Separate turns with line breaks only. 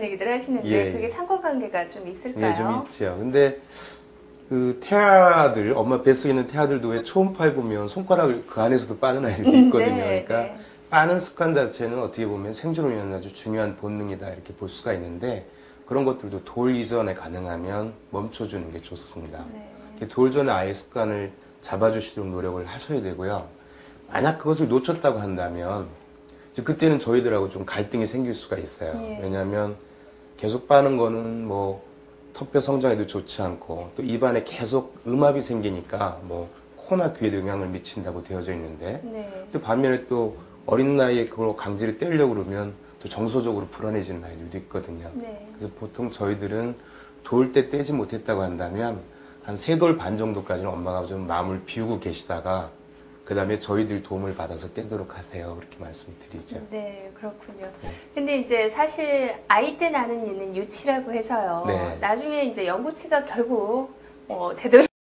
얘기들 하시는데
예, 예.
그게 상관관계가 좀 있을까요?
예, 좀 있죠. 근데 그 태아들, 엄마 뱃속에 있는 태아들도 왜 초음파에 보면 손가락을 그 안에서도 빠는 아이들이 있거든요.
네,
그러니까
네.
빠는 습관 자체는 어떻게 보면 생존을 위한 아주 중요한 본능이다 이렇게 볼 수가 있는데 그런 것들도 돌 이전에 가능하면 멈춰주는 게 좋습니다.
네.
돌 전에 아예 습관을 잡아주시도록 노력을 하셔야 되고요. 만약 그것을 놓쳤다고 한다면 그때는 저희들하고 좀 갈등이 생길 수가 있어요.
예.
왜냐하면 계속 빠는 거는 뭐 턱뼈 성장에도 좋지 않고 또 입안에 계속 음압이 생기니까 뭐 코나 귀에도 영향을 미친다고 되어져 있는데
네.
또 반면에 또 어린 나이에 그걸 강제로 떼려고 그러면 또 정서적으로 불안해지는 아이들도 있거든요.
네.
그래서 보통 저희들은 돌 때 떼지 못했다고 한다면 한 세 돌 반 정도까지는 엄마가 좀 마음을 비우고 계시다가 그 다음에 저희들 도움을 받아서 떼도록 하세요. 그렇게 말씀드리죠.
네, 그렇군요. 근데 이제 사실 아이 때 나는 얘는 유치라고 해서요.
네.
나중에 이제 영구치가 결국 어, 제대로